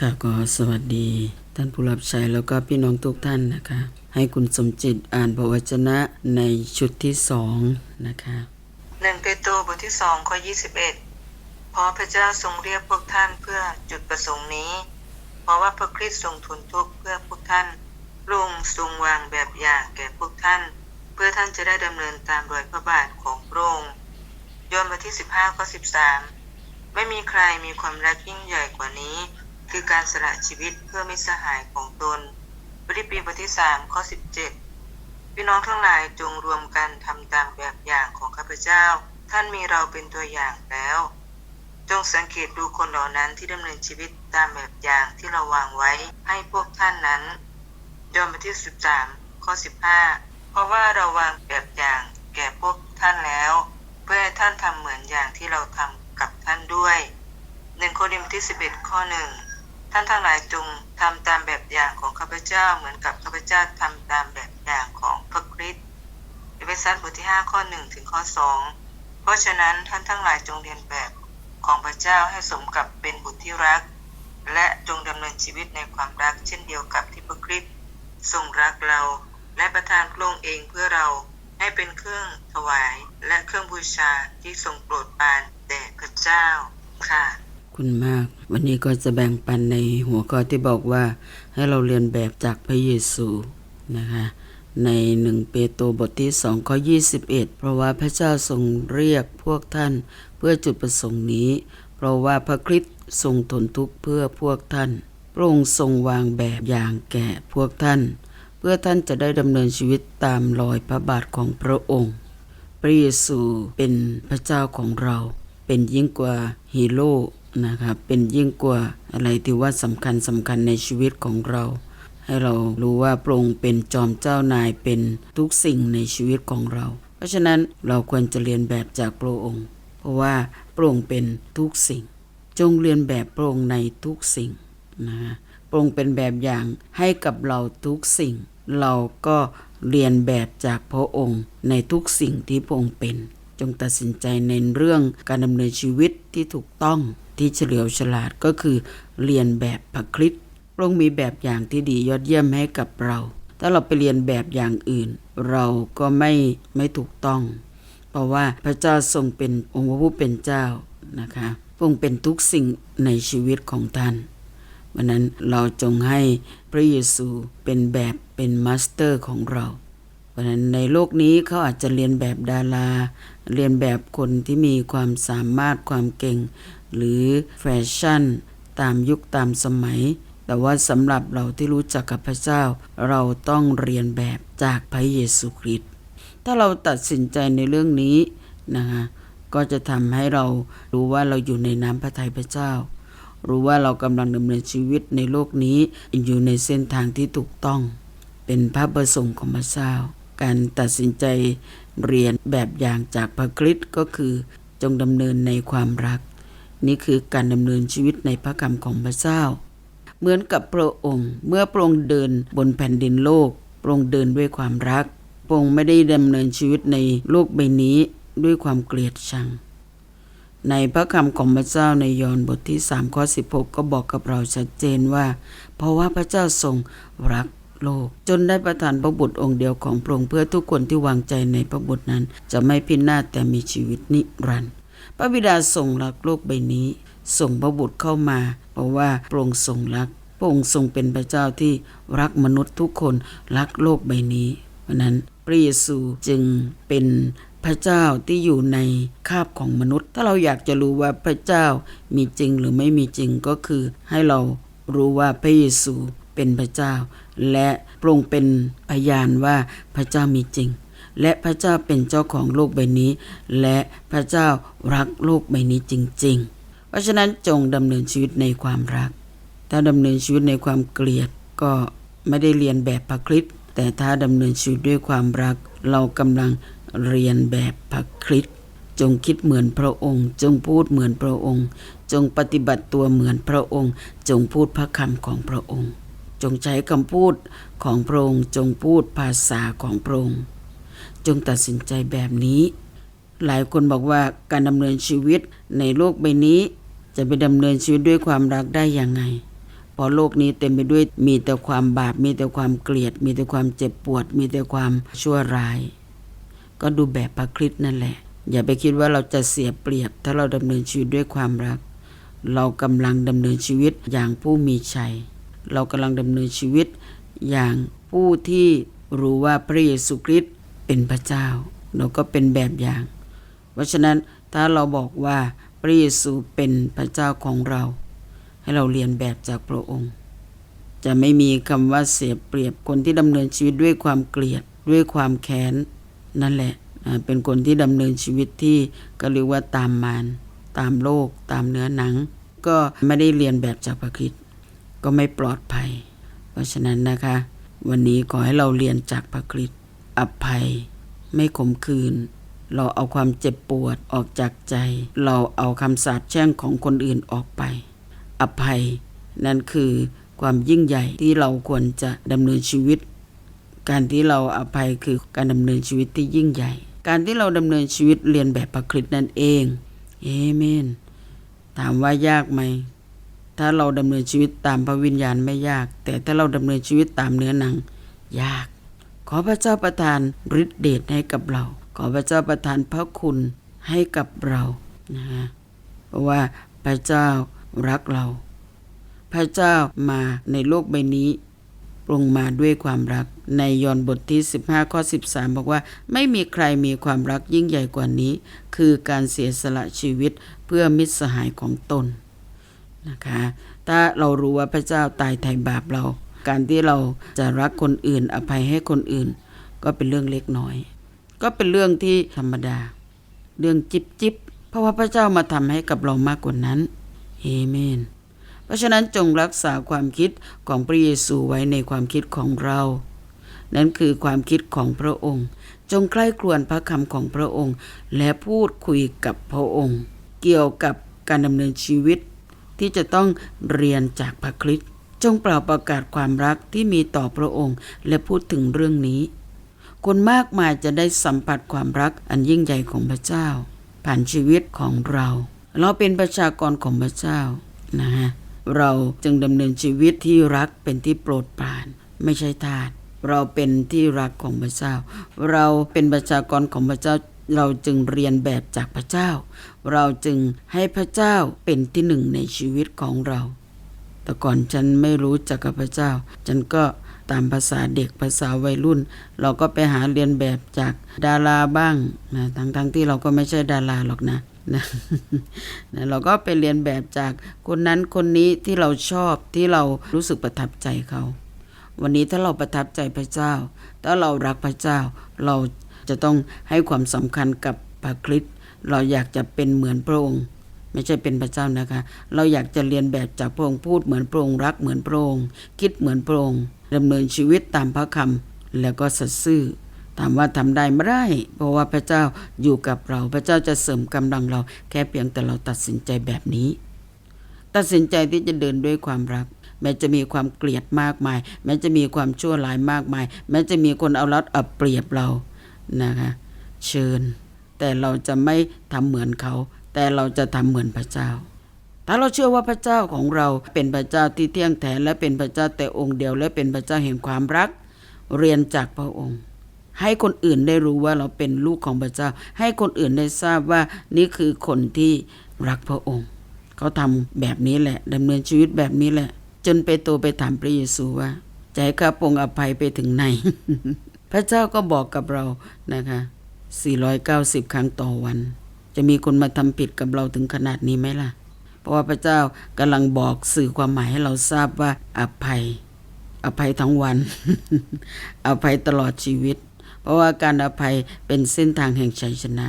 ค่ะก็สวัสดีท่านผู้รับใช้แล้วก็พี่น้องทุกท่านนะคะ ให้คุณสมจิตอ่านพระวจนะในชุดที่สองนะคะหนึ่งเปโตรบทที่สองข้อยี่สิบเอ็ดเพราะพระเจ้าทรงเรียกพวกท่านเพื่อจุดประสงค์นี้ เพราะว่าพระคริสต์ทรงทนทุกข์เพื่อพวกท่านพระองทรงวางแบบอย่างแก่พวกท่าน เพื่อท่านจะได้ดำเนินตามรอยพระบาทของพระองค์ยอห์นบทที่สิบห้าข้อสิบสามไม่มีใครมีความรักยิ่งใหญ่กว่านี้ คือการสละชีวิตเพื่อมิตรสหายของตนฟิลิปปีบทที่สามข้อสิบเจ็ดพี่น้องทั้งหลายจงรวมกันทำตามแบบอย่างของข้าพเจ้า ท่านมีเราเป็นตัวอย่างแล้ว จงสังเกตดูคนเหล่านั้นที่ดำเนินชีวิตตามแบบอย่างที่เราวางไว้ให้พวกท่านนั้นยอห์นบทที่13ข้อ15 เพราะว่าเราวางแบบอย่างแก่พวกท่านแล้ว เพื่อให้ท่านทำเหมือนอย่างที่เราทำกับท่านด้วยหนึ่งโครินธ์ทที่ 11 ข้อหนึ่ง ท่านทั้งหลายจงทำตามแบบอย่างของข้าพเจ้าเหมือนกับข้าพเจ้าทำตามแบบอย่างของพระคริสต์เอเฟซัสบทที่ 5 ข้อ 1 ถึงข้อ 2 เพราะฉะนั้นท่านทั้งหลายจงเรียนแบบของพระเจ้าให้สมกับเป็นบุตรที่รัก และจงดำเนินชีวิตในความรักเช่นเดียวกับที่พระคริสต์ทรงรักเรา และประทานพระองค์เองเพื่อเราให้เป็นเครื่องถวาย และเครื่องบูชาที่ทรงโปรดปรานแด่พระเจ้าค่ะ คุณมาก วันนี้ก็จะแบ่งปันในหัวข้อที่บอกว่าให้เราเรียนแบบจากพระเยซูนะคะในหนึ่งเปโตรบทที่สองข้อ21 เพราะว่าพระเจ้าทรงเรียกพวกท่านเพื่อจุดประสงค์นี้ เพราะว่าพระคริสต์ทรงทนทุกข์เพื่อพวกท่าน พระองค์ทรงวางแบบอย่างแก่พวกท่าน เพื่อท่านจะได้ดำเนินชีวิตตามรอยพระบาทของพระองค์ พระเยซูเป็นพระเจ้าของเรา เป็นยิ่งกว่าฮีโร่ นะครับเป็นยิ่งกว่าอะไรที่ว่าสำคัญสำคัญในชีวิตของเรา ให้เรารู้ว่าพระองค์เป็นจอมเจ้านายเป็นทุกสิ่งในชีวิตของเรา เพราะฉะนั้นเราควรจะเรียนแบบจากพระองค์ เพราะว่าพระองค์เป็นทุกสิ่ง จงเรียนแบบพระองค์ในทุกสิ่งนะฮะพระองค์เป็นแบบอย่างให้กับเราทุกสิ่ง เราก็เรียนแบบจากพระองค์ในทุกสิ่งที่พระองค์เป็น จงตัดสินใจในเรื่องการดำเนินชีวิตที่ถูกต้อง ที่เฉลียวฉลาดก็คือเรียนแบบพระคริสต์พระองค์มีแบบอย่างที่ดียอดเยี่ยมให้กับเรา ถ้าเราไปเรียนแบบอย่างอื่น เราก็ไม่ไม่ถูกต้อง เพราะว่าพระเจ้าทรงเป็นองค์พระผู้เป็นเจ้านะคะพระองค์เป็นทุกสิ่งในชีวิตของท่านวันนั้นเราจงให้พระเยซูเป็นแบบเป็นมาสเตอร์ของเราเพราะฉะนั้นในโลกนี้เขาอาจจะเรียนแบบดารา เรียนแบบคนที่มีความสามารถความเก่ง หรือแฟชั่น ตามยุคตามสมัย แต่ว่าสำหรับเราที่รู้จักกับพระเจ้า เราต้องเรียนแบบจากพระเยซูคริสต์ถ้าเราตัดสินใจในเรื่องนี้นะคะก็จะทำให้เรารู้ว่าเราอยู่ในน้ำพระทัยพระเจ้า รู้ว่าเรากำลังดำเนินชีวิตในโลกนี้อยู่ในเส้นทางที่ถูกต้อง เป็นพระประสงค์ของพระเจ้า การตัดสินใจเรียนแบบอย่างจากพระคริสต์ก็คือจงดำเนินในความรัก นี่คือการดำเนินชีวิตในพระคำของพระเจ้า เหมือนกับพระองค์ เมื่อพระองค์เดินบนแผ่นดินโลกพระองค์เดินด้วยความรักพระองค์ไม่ได้ดำเนินชีวิตในโลกใบนี้ด้วยความเกลียดชัง ในพระคำของพระเจ้าในยอห์นบทที่3ข้อ16 ก็บอกกับเราชัดเจนว่า เพราะว่าพระเจ้าทรงรักโลก จนได้ประทานพระบุตรองค์เดียวของพระองค์เพื่อทุกคนที่วางใจในพระบุตรนั้น จะไม่พินาศแต่มีชีวิตนิรันดร์ พระบิดาทรงรักโลกใบนี้ ส่งพระบุตรเข้ามาเพราะว่าพระองค์ทรงรักพระองค์ทรงเป็นพระเจ้าที่รักมนุษย์ทุกคนรักโลกใบนี้ เพราะนั้นพระเยซูจึงเป็นพระเจ้าที่อยู่ในคาบของมนุษย์ ถ้าเราอยากจะรู้ว่าพระเจ้ามีจริงหรือไม่มีจริงก็คือ ให้เรารู้ว่าพระเยซูเป็นพระเจ้า และพระองค์เป็นพยานว่าพระเจ้ามีจริง และพระเจ้าเป็นเจ้าของโลกใบนี้ และพระเจ้ารักโลกใบนี้จริง ๆ เพราะฉะนั้นจงดำเนินชีวิตในความรัก ถ้าดำเนินชีวิตในความเกลียดก็ไม่ได้เรียนแบบพระคริสต์แต่ถ้าดำเนินชีวิตด้วยความรัก เรากำลังเรียนแบบพระคริสต์จงคิดเหมือนพระองค์ จงพูดเหมือนพระองค์ จงปฏิบัติตัวเหมือนพระองค์ จงพูดพระคำของพระองค์ จงใช้คำพูดของพระองค์ จงพูดภาษาของพระองค์ จงตัดสินใจแบบนี้ หลายคนบอกว่าการดำเนินชีวิตในโลกใบนี้ จะไปดำเนินชีวิตด้วยความรักได้ยังไงเพอโลกนี้เต็มไปด้วยมีแต่ความบาป มีแต่ความเกลียด มีแต่ความเจ็บปวด มีแต่ความชั่วร้าย ก็ดูแบบพระคริสต์นั่นแหละ อย่าไปคิดว่าเราจะเสียเปรียบ ถ้าเราดำเนินชีวิตด้วยความรัก เรากำลังดำเนินชีวิตอย่างผู้มีชัย เรากำลังดำเนินชีวิตอย่างผู้ที่รู้ว่าพระเยซูคริสต์ เป็นพระเจ้า เราก็เป็นแบบอย่าง เพราะฉะนั้นถ้าเราบอกว่าพระเยซูเป็นพระเจ้าของเรา ให้เราเรียนแบบจากพระองค์ จะไม่มีคำว่าเสียเปรียบคนที่ดำเนินชีวิตด้วยความเกลียดด้วยความแค้นนั่นแหละเป็นคนที่ดำเนินชีวิตที่ก็เรียกว่าตามมารตามโลก ตามเนื้อหนัง ก็ไม่ได้เรียนแบบจากพระคริสต์ก็ไม่ปลอดภัย เพราะฉะนั้นนะคะ วันนี้ขอให้เราเรียนจากพระคริสต์ อภัย ไม่ขมคืน เราเอาความเจ็บปวดออกจากใจ เราเอาคำสาปแช่งของคนอื่นออกไป อภัย นั่นคือความยิ่งใหญ่ที่เราควรจะดำเนินชีวิต การที่เราอภัยคือการดำเนินชีวิตที่ยิ่งใหญ่ การที่เราดำเนินชีวิตเรียนแบบพระคริสต์นั่นเองเอเมน ถามว่ายากไหม ถ้าเราดำเนินชีวิตตามพระวิญญาณไม่ยาก แต่ถ้าเราดำเนินชีวิตตามเนื้อหนัง ยาก อพระเจ้าประทานฤทธิเดชให้กับเรา ขอพระเจ้าประทานพระคุณให้กับเรานะฮะเพราะว่าพระเจ้ารักเรา พระเจ้ามาในโลกใบนี้ปรุงมาด้วยความรัก ในยอห์นบทที่ 15 ข้อ 13 บอกว่า ไม่มีใครมีความรักยิ่งใหญ่กว่านี้ คือการเสียสละชีวิตเพื่อมิตรสหายของตนนะคะ ถ้าเรารู้ว่าพระเจ้าตายไถ่บาปเรา การที่เราจะรักคนอื่น อภัยให้คนอื่น ก็เป็นเรื่องเล็กน้อย ก็เป็นเรื่องที่ธรรมดา เรื่องจิบจิบเพราะว่าพระเจ้ามาทำให้กับเรามากกว่านั้นเอเมน เพราะฉะนั้นจงรักษาความคิดของพระเยซูไว้ในความคิดของเรา นั่นคือความคิดของพระองค์ จงใคร่ครวญพระคำของพระองค์ และพูดคุยกับพระองค์ เกี่ยวกับการดำเนินชีวิตที่จะต้องเรียนจากพระคริสต์ จงเปล่าประกาศความรักที่มีต่อพระองค์และพูดถึงเรื่องนี้ คนมากมายจะได้สัมผัสความรักอันยิ่งใหญ่ของพระเจ้า ผ่านชีวิตของเรา เราเป็นประชากรของพระเจ้านะฮะเราจึงดำเนินชีวิตที่รักเป็นที่โปรดปราน ไม่ใช่ทาสเราเป็นที่รักของพระเจ้า เราเป็นประชากรของพระเจ้า เราจึงเรียนแบบจากพระเจ้า เราจึงให้พระเจ้าเป็นที่หนึ่งในชีวิตของเรา แต่ก่อนฉันไม่รู้จักกับพระเจ้า ฉันก็ตามภาษาเด็กภาษาวัยรุ่น เราก็ไปหาเรียนแบบจากดาราบ้างนะทั้งๆทที่เราก็ไม่ใช่ดาราหรอกนะนะนะเราก็ไปเรียนแบบจากคนนั้นคนนี้ที่เราชอบที่เรารู้สึกประทับใจเขา วันนี้ถ้าเราประทับใจพระเจ้า ถ้าเรารักพระเจ้า เราจะต้องให้ความสำคัญกับพระคริสต์เราอยากจะเป็นเหมือนพระองค์ ไม่ใช่เป็นพระเจ้านะคะ เราอยากจะเรียนแบบจากพระองค์พูดเหมือนพระองค์รักเหมือนพระองค์คิดเหมือนพระองค์ดำเนินชีวิตตามพระคำแล้วก็สัตย์ซื่อถามว่าทำได้ไม่ได้ เพราะว่าพระเจ้าอยู่กับเรา พระเจ้าจะเสริมกำลังเรา แค่เพียงแต่เราตัดสินใจแบบนี้ ตัดสินใจที่จะเดินด้วยความรัก แม้จะมีความเกลียดมากมาย แม้จะมีความชั่วร้ายมากมาย แม้จะมีคนเอารัดเอาเปรียบเรานะคะ เชิญ แต่เราจะไม่ทำเหมือนเขา แต่เราจะทำเหมือนพระเจ้า ถ้าเราเชื่อว่าพระเจ้าของเราเป็นพระเจ้าที่เที่ยงแท้และเป็นพระเจ้าแต่องค์เดียวและเป็นพระเจ้าแห่งความรัก เรียนจากพระองค์ ให้คนอื่นได้รู้ว่าเราเป็นลูกของพระเจ้า ให้คนอื่นได้ทราบว่านี่คือคนที่รักพระองค์ เขาทำแบบนี้แหละดำเนินชีวิตแบบนี้แหละ จนไปโตไปถามพระเยซูว่าใจข้าพรงค์อภัยไปถึงไหน พระเจ้าก็บอกกับเรานะคะ 490 ครั้งต่อวัน จะมีคนมาทำผิดกับเราถึงขนาดนี้ไหมล่ะ เพราะว่าพระเจ้ากำลังบอกสื่อความหมายให้เราทราบว่าอภัย อภัยทั้งวัน อภัยตลอดชีวิต เพราะว่าการอภัยเป็นเส้นทางแห่งชัยชนะ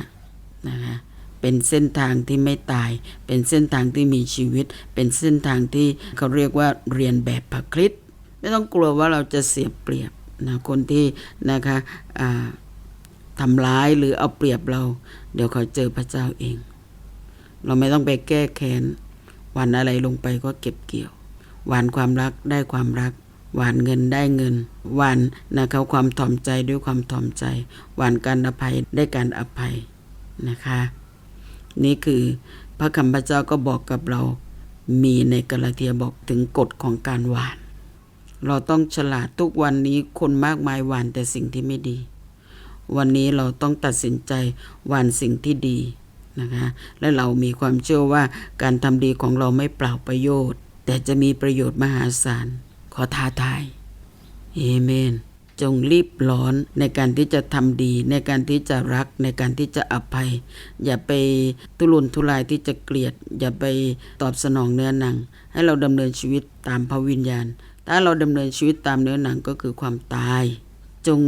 นะคะเป็นเส้นทางที่ไม่ตาย เป็นเส้นทางที่มีชีวิต เป็นเส้นทางที่เขาเรียกว่าเรียนแบบพระคริสต์ไม่ต้องกลัวว่าเราจะเสียเปรียบนะคนที่นะคะอ่า ทำร้ายหรือเอาเปรียบเรา เดี๋ยวเขาเจอพระเจ้าเอง เราไม่ต้องไปแก้แค้นหวานอะไรลงไปก็เก็บเกี่ยวหวานความรักได้ความรักหวานเงินได้เงินหวานนะคะความถ่อมใจด้วยความถ่อมใจหวานการอภัยได้การอภัยนะคะ นี่คือพระคำพระเจ้าก็บอกกับเรา มีในกาลาเทียบอกถึงกฎของการหวาน เราต้องฉลาดทุกวันนี้คนมากมายหวานแต่สิ่งที่ไม่ดี วันนี้เราต้องตัดสินใจหวานสิ่งที่ดีนะคะ และเรามีความเชื่อว่าการทำดีของเราไม่เปล่าประโยชน์ แต่จะมีประโยชน์มหาศาล ขอท้าทายเอเมน จงรีบร้อนในการที่จะทำดี ในการที่จะรักในการที่จะอภัย อย่าไปทุรนทุรายที่จะเกลียด อย่าไปตอบสนองเนื้อหนัง ให้เราดำเนินชีวิตตามพระวิญญาณ ถ้าเราดำเนินชีวิตตามเนื้อหนังก็คือความตาย จง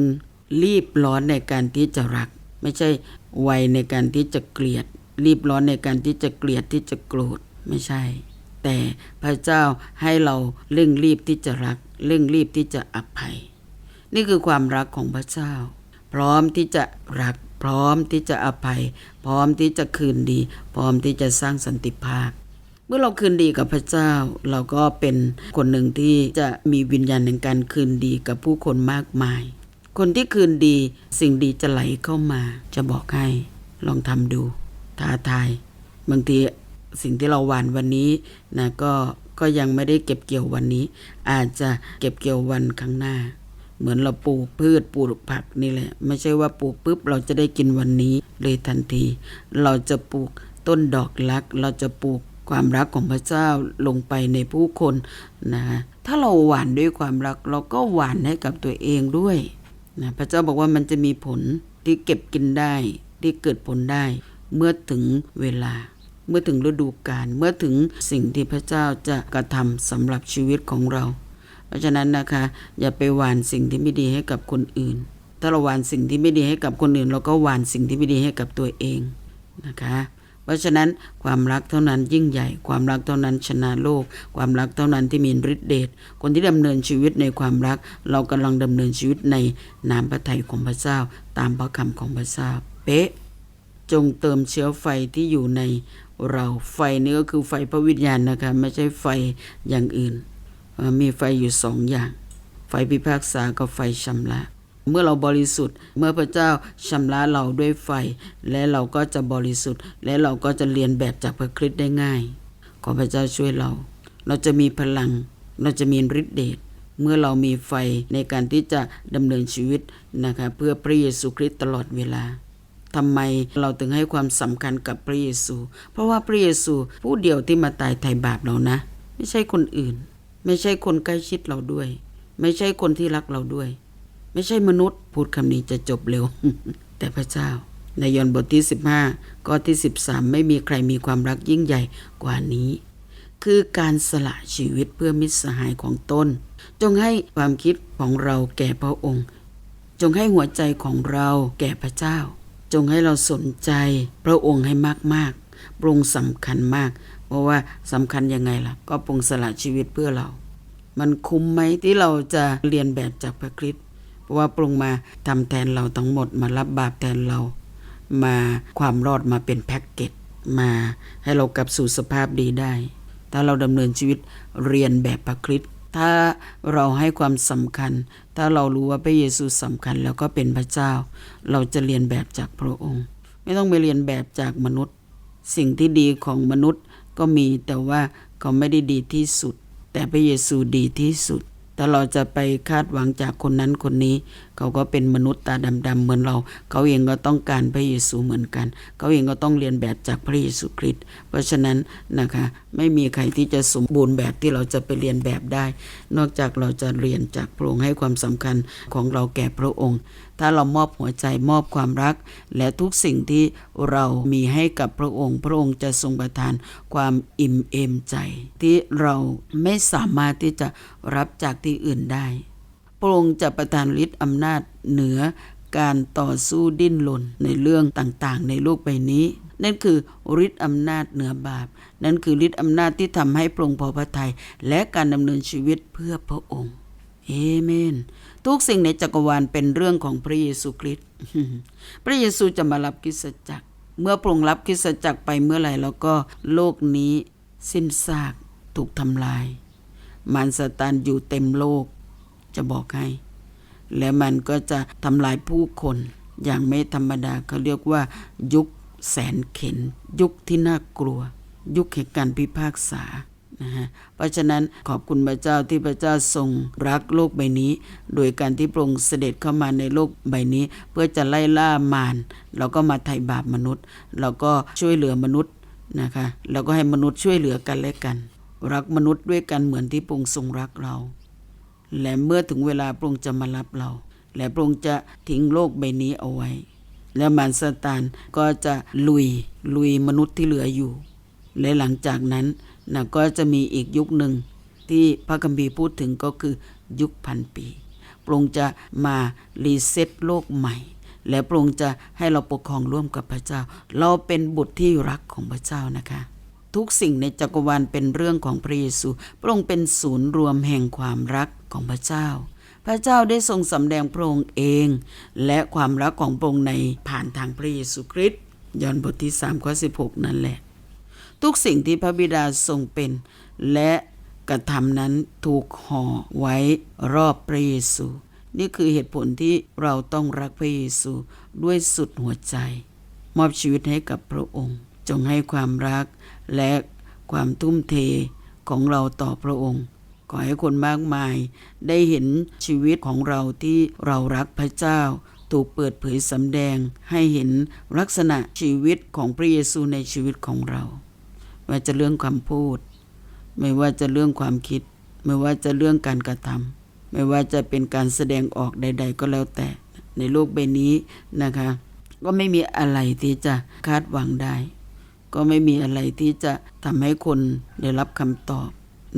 รีบร้อนในการที่จะรัก ไม่ใช่ไวในการที่จะเกลียด รีบร้อนในการที่จะเกลียดที่จะโกรธไม่ใช่ แต่พระเจ้าให้เราเร่งรีบที่จะรัก เร่งรีบที่จะอภัย นี่คือความรักของพระเจ้า พร้อมที่จะรัก พร้อมที่จะอภัย พร้อมที่จะคืนดี พร้อมที่จะสร้างสันติภาพเมื่อเราคืนดีกับพระเจ้า เราก็เป็นคนหนึ่งที่จะมีวิญญาณในการคืนดีกับผู้คนมากมาย คนที่คืนดีสิ่งดีจะไหลเข้ามา จะบอกให้ลองทำดูท้าทาย บางทีสิ่งที่เราหวานวันนี้นะก็ก็ยังไม่ได้เก็บเกี่ยววันนี้ อาจจะเก็บเกี่ยววันข้างหน้า เหมือนเราปลูกพืชปลูกผักนี่แหละ ไม่ใช่ว่าปลูกปุ๊บเราจะได้กินวันนี้เลยทันที เราจะปลูกต้นดอกรัก เราจะปลูกความรักของพระเจ้าลงไปในผู้คนนะถ้าเราหวานด้วยความรัก เราก็หวานให้กับตัวเองด้วย นะพระเจ้าบอกว่ามันจะมีผลที่เก็บกินได้ ที่เกิดผลได้ เมื่อถึงเวลา เมื่อถึงฤดูกาลเมื่อถึงสิ่งที่พระเจ้าจะกระทำสำหรับชีวิตของเรา เพราะฉะนั้นนะคะ อย่าไปหวานสิ่งที่ไม่ดีให้กับคนอื่น ถ้าเราหวานสิ่งที่ไม่ดีให้กับคนอื่น เราก็หวานสิ่งที่ไม่ดีให้กับตัวเองนะคะ เพราะฉะนั้นความรักเท่านั้นยิ่งใหญ่ ความรักเท่านั้นชนะโลก ความรักเท่านั้นที่มีฤทธิเดชคนที่ดำเนินชีวิตในความรัก เรากำลังดำเนินชีวิตในนามพระทัยของพระเจ้า ตามพระคำของพระเจ้าเป๊ะจงเติมเชื้อไฟที่อยู่ในเราไฟนี้ก็คือไฟพระวิญญาณนะคะไม่ใช่ไฟอย่างอื่น มีไฟอยู่สองอย่าง ไฟพิพากษากับไฟชำระ เมื่อเราบริสุทธิ์ เมื่อพระเจ้าชำระเราด้วยไฟ และเราก็จะบริสุทธิ์ และเราก็จะเรียนแบบจากพระคริสต์ได้ง่าย ขอพระเจ้าช่วยเรา เราจะมีพลัง เราจะมีฤทธิเดชเมื่อเรามีไฟในการที่จะดำเนินชีวิตนะคะเพื่อพระเยซูคริสต์ตลอดเวลาทำไมเราถึงให้ความสำคัญกับพระเยซู เพราะว่าพระเยซูผู้เดียวที่มาตายไถ่บาปเรานะ ไม่ใช่คนอื่น ไม่ใช่คนใกล้ชิดเราด้วย ไม่ใช่คนที่รักเราด้วย ไม่ใช่มนุษย์ พูดคำนี้จะจบเร็ว แต่พระเจ้า ในยอห์นบทที่ 15ข้อที่ 13 ไม่มีใครมีความรักยิ่งใหญ่กว่านี้ คือการสละชีวิตเพื่อมิตรสหายของตนจงให้ความคิดของเราแก่พระองค์ จงให้หัวใจของเราแก่พระเจ้า จงให้เราสนใจพระองค์ให้มากๆพระองสำคัญมาก เพราะว่าสำคัญยังไงล่ะ ก็ปรงสละชีวิตเพื่อเรา มันคุ้มไหมที่เราจะเรียนแบบจากพระคริสต์ ราะว่าปรุงมาทำแทนเราทั้งหมดมารับบาปแทนเรา มาความรอดมาเป็นแพ็กเกจมาให้เรากลับสู่สภาพดีได้ ถ้าเราดำเนินชีวิตเรียนแบบพระคริสต์ถ้าเราให้ความสำคัญ ถ้าเรารู้ว่าพระเยซูสำคัญแล้วก็เป็นพระเจ้า เราจะเรียนแบบจากพระองค์ ไม่ต้องไปเรียนแบบจากมนุษย์ สิ่งที่ดีของมนุษย์ก็มีแต่ว่าเขาไม่ได้ดีที่สุด แต่พระเยซูดีที่สุด แต่เราจะไปคาดหวังจากคนนั้นคนนี้ เขาก็เป็นมนุษย์ตาดำๆเหมือนเรา เขาเองก็ต้องการพระเยซูเหมือนกัน เขาเองก็ต้องเรียนแบบจากพระเยซูคริสต์เพราะฉะนั้นนะคะไม่มีใครที่จะสมบูรณ์แบบที่เราจะไปเรียนแบบได้ นอกจากเราจะเรียนจากพระองค์ให้ความสำคัญของเราแก่พระองค์ ถ้าเรามอบหัวใจมอบความรัก และทุกสิ่งที่เรามีให้กับพระองค์ พระองค์จะทรงประทานความอิ่มเอมใจ ที่เราไม่สามารถที่จะรับจากที่อื่นได้ พระองค์จะประทานฤทธิ์อำนาจเหนือการต่อสู้ดิ้นรนในเรื่องต่างๆ ในโลกใบนี้ นั่นคือฤทธิ์อำนาจเหนือบาป นั่นคือฤทธิ์อำนาจที่ทำให้พระองค์พอพระทัยและการดำเนินชีวิตเพื่อพระองค์เอเมน ทุกสิ่งในจักรวาลเป็นเรื่องของพระเยซูคริสต์พระเยซูจะมารับคริสตจักร เมื่อพรงรับคริสตจักรไปเมื่อไหร่แล้วก็โลกนี้สิ้นซากถูกทำลาย มารซาตานอยู่เต็มโลก จะบอกให้ และมันก็จะทำลายผู้คนอย่างไม่ธรรมดาเขาเรียกว่า ยุคแสนเข็น ยุคที่น่ากลัว ยุคแห่งการพิพากษา นะฮะเพราะฉะนั้นขอบคุณพระเจ้าที่พระเจ้าทรงรักโลกใบนี้ โดยการที่พระองค์เสด็จเข้ามาในโลกใบนี้ เพื่อจะไล่ล่ามารแล้วก็มาไถ่บาปมนุษย์ แล้วก็ช่วยเหลือมนุษย์นะคะแล้วก็ให้มนุษย์ช่วยเหลือกันและกัน รักมนุษย์ด้วยกันเหมือนที่พระองค์ทรงรักเรา และเมื่อถึงเวลาพระองค์จะมารับเรา และพระองค์จะทิ้งโลกใบนี้เอาไว้ แล้วมารซาตานก็จะลุยลุยมนุษย์ที่เหลืออยู่ และหลังจากนั้น นะก็จะมีอีกยุคหนึ่งที่พระคัมภีร์พูดถึงก็คือยุคพันปีพระองค์จะมารีเซ็ตโลกใหม่ และพระองค์จะให้เราปกครองร่วมกับพระเจ้า เราเป็นบุตรที่รักของพระเจ้านะคะ ทุกสิ่งในจักรวาลเป็นเรื่องของพระเยซู พระองค์เป็นศูนย์รวมแห่งความรักของพระเจ้า พระเจ้าได้ทรงสำแดงพระองค์เอง และความรักของพระองค์ในผ่านทางพระเยซูคริสต์ยอห์นบทที่3ข้อ16 นั่นแหละ ทุกสิ่งที่พระบิดาทรงเป็น และกระทำนั้นถูกห่อไว้รอบพระเยซู นี่คือเหตุผลที่เราต้องรักพระเยซูด้วยสุดหัวใจ มอบชีวิตให้กับพระองค์ จงให้ความรักและความทุ่มเทของเราต่อพระองค์ ขอให้คนมากมายได้เห็นชีวิตของเราที่เรารักพระเจ้า ถูกเปิดเผยสำแดงให้เห็นลักษณะชีวิตของพระเยซูในชีวิตของเรา ว่าจะเรื่องคำพูด ไม่ว่าจะเรื่องความคิด ไม่ว่าจะเรื่องการกระทำไม่ว่าจะเป็นการแสดงออกใด ๆ ก็แล้วแต่ ในโลกใบนี้นะคะ ก็ไม่มีอะไรที่จะคาดหวังได้ ก็ไม่มีอะไรที่จะทำให้คนได้รับคำตอบ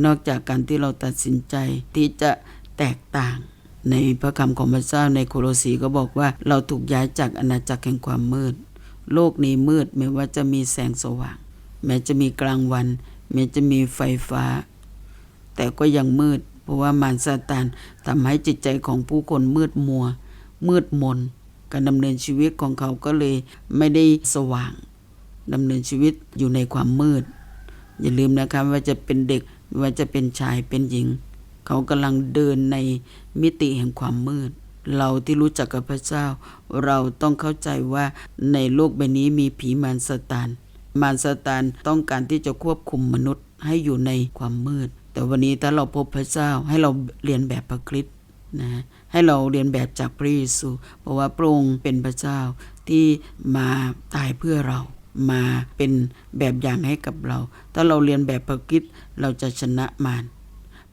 นอกจากการที่เราตัดสินใจที่จะแตกต่างในพระคำของพระเจ้าในโคโลสีก็บอกว่าเราถูกย้ายจากอาณาจักรแห่งความมืด โลกนี้มืดไม่ว่าจะมีแสงสว่าง แม้จะมีกลางวัน แม้จะมีไฟฟ้า แต่ก็ยังมืด เพราะว่ามารซาตานทำให้จิตใจของผู้คนมืดมัว มืดมน การดำเนินชีวิตของเขาก็เลยไม่ได้สว่างดำเนินชีวิตอยู่ในความมืด อย่าลืมนะครับว่าจะเป็นเด็กว่าจะเป็นชายเป็นหญิง เขากำลังเดินในมิติแห่งความมืด เราที่รู้จักกับพระเจ้า เราต้องเข้าใจว่าในโลกใบนี้มีผีมารซาตาน มารซาตานต้องการที่จะควบคุมมนุษย์ให้อยู่ในความมืด แต่วันนี้ถ้าเราพบพระเจ้าให้เราเรียนแบบพระคริสต์นะให้เราเรียนแบบจากพระเยซูเพราะว่าพระองค์เป็นพระเจ้าที่มาตายเพื่อเรามาเป็นแบบอย่างให้กับเรา ถ้าเราเรียนแบบพระคริสต์เราจะชนะมาร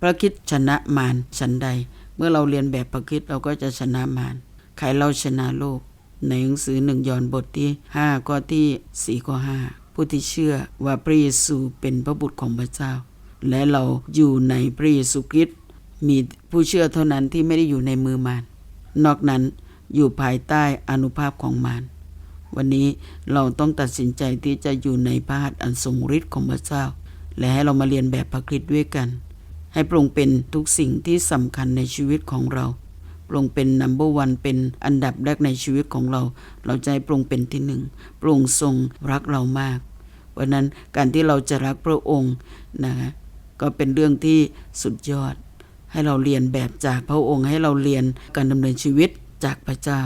พระคิดชนะมารฉันใด เมื่อเราเรียนแบบพระคิดเราก็จะชนะมารใครเราชนะโลก ในหนังสือหนึ่งยอนบทที่ 5 ข้อที่ 4 ข้อ 5 ผู้ที่เชื่อว่าพระเยซูเป็นพระบุตรของพระเจ้า และเราอยู่ในพระเยซูคริสต์มีผู้เชื่อเท่านั้นที่ไม่ได้อยู่ในมือมารนอกนั้นอยู่ภายใต้อนุภาพของมารวันนี้เราต้องตัดสินใจที่จะอยู่ในพระหัตถ์อันทรงฤทธิ์ของพระเจ้า และให้เรามาเรียนแบบพระคริสต์ด้วยกัน ให้พระองเป็นทุกสิ่งที่สำคัญในชีวิตของเรา พระองเป็นนัมเบอร์วันเป็นอันดับแรกในชีวิตของเรา เราจะให้พระองค์เป็นที่หนึ่งพระองค์ทรงรักเรามากเพราะนั้นการที่เราจะรักพระองค์นะคะก็เป็นเรื่องที่สุดยอด ให้เราเรียนแบบจากพระองค์ให้เราเรียนการดำเนินชีวิตจากพระเจ้า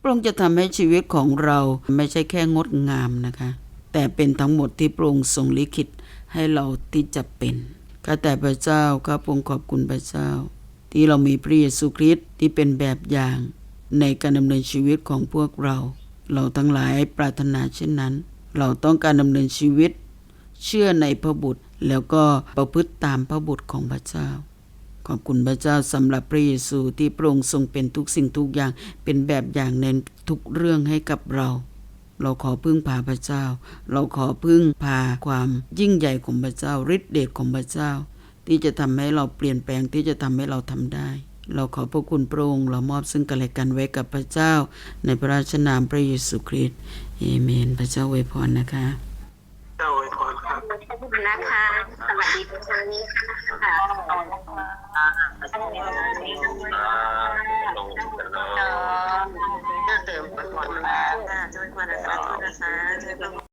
พระองค์จะทำให้ชีวิตของเราไม่ใช่แค่งดงามนะคะ แต่เป็นทั้งหมดที่พระองค์ทรงลิขิตให้เราที่จะเป็นข้าแต่พระเจ้าข้าพระองค์ขอบคุณพระเจ้า ที่เรามีพระเยซูคริสต์ที่เป็นแบบอย่างในการดำเนินชีวิตของพวกเรา เราทั้งหลายปรารถนาเช่นนั้น เราต้องการดำเนินชีวิต เชื่อในพระบุตรแล้วก็ประพฤติตามพระบุตรของพระเจ้า ขอบคุณพระเจ้าสำหรับพระเยซูที่พระองค์ทรงเป็นทุกสิ่งทุกอย่างเป็นแบบอย่างในทุกเรื่องให้กับเรา เราขอพึ่งพาพระเจ้า เราขอพึ่งพาความยิ่งใหญ่ของพระเจ้าฤทธิเดชของพระเจ้า ที่จะทำให้เราเปลี่ยนแปลงที่จะทำให้เราทำได้ เราขอพระคุณพระองค์เรามอบซึ่งกันและกันไว้กับพระเจ้า ในพระราชนามพระเยซูคริสต์เอเมน พระเจ้าอวยพรนะคะเจ้าอวยพรครับขอบคุณนะคะสวัสดีทุกท่านนี้ค่ะอ่าลงกันเลยเติมก่อนนะจะเป็นวันอาสาฬหบูชาจะเป็น